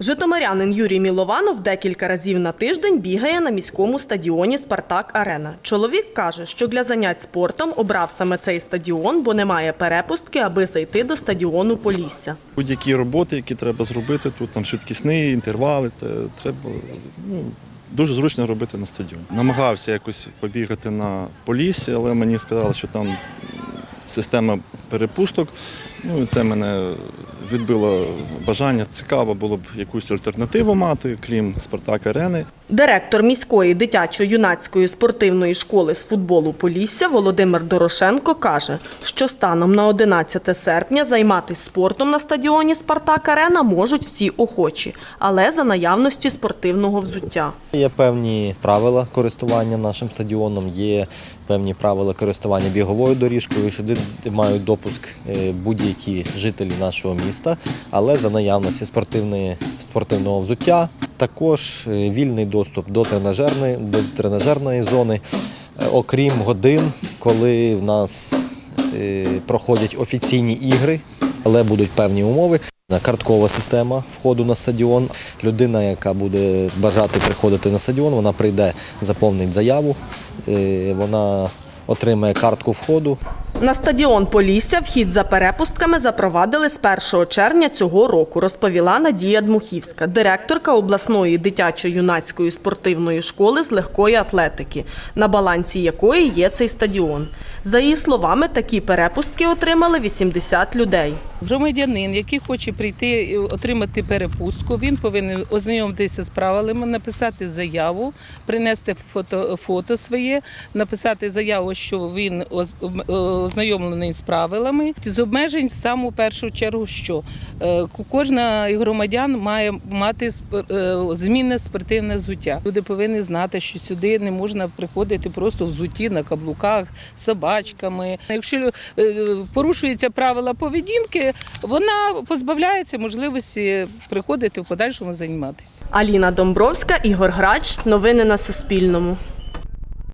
Житомирянин Юрій Мілованов декілька разів на тиждень бігає на міському стадіоні Спартак Арена. Чоловік каже, що для занять спортом обрав саме цей стадіон, бо немає перепустки, аби зайти до стадіону Полісся. Будь-які роботи, які треба зробити, тут там швидкісні інтервали, треба ну, дуже зручно робити на стадіоні. Намагався якось побігати на полісі, але мені сказали, що там система перепусток. Ну це мене відбило бажання. Цікаво було б якусь альтернативу мати, крім Спартак Арени. Директор міської дитячо-юнацької спортивної школи з футболу Полісся Володимир Дорошенко каже, що станом на 11 серпня займатися спортом на стадіоні Спартак Арена можуть всі охочі, але за наявності спортивного взуття. Є певні правила користування нашим стадіоном, є певні правила користування біговою доріжкою. Сюди мають допуск е, будь-які жителі нашого міста, але за наявності спортивного взуття, також е, вільний доступ до тренажерної, до тренажерної зони, Е, окрім годин, коли в нас е, проходять офіційні ігри, але будуть певні умови. Карткова система входу на стадіон. Людина, яка буде бажати приходити на стадіон, вона прийде, заповнить заяву, вона отримає картку входу. На стадіон Полісся вхід за перепустками запровадили з 1 червня цього року, розповіла Надія Дмухівська, директорка обласної дитячо-юнацької спортивної школи з легкої атлетики, на балансі якої є цей стадіон. За її словами, такі перепустки отримали 80 людей. Громадянин, який хоче прийти і отримати перепустку, він повинен ознайомитися з правилами, написати заяву, принести фото, фото своє, написати заяву, що він ознайомлений з правилами. З обмежень в саму першу чергу, що е, кожна громадян має мати е, змінне спортивне взуття. Люди повинні знати, що сюди не можна приходити просто в взутті на каблуках, собачками. Якщо е, порушуються правила поведінки, вона позбавляється можливості приходити в подальшому займатися. Аліна Домбровська, Ігор Грач. Новини на Суспільному.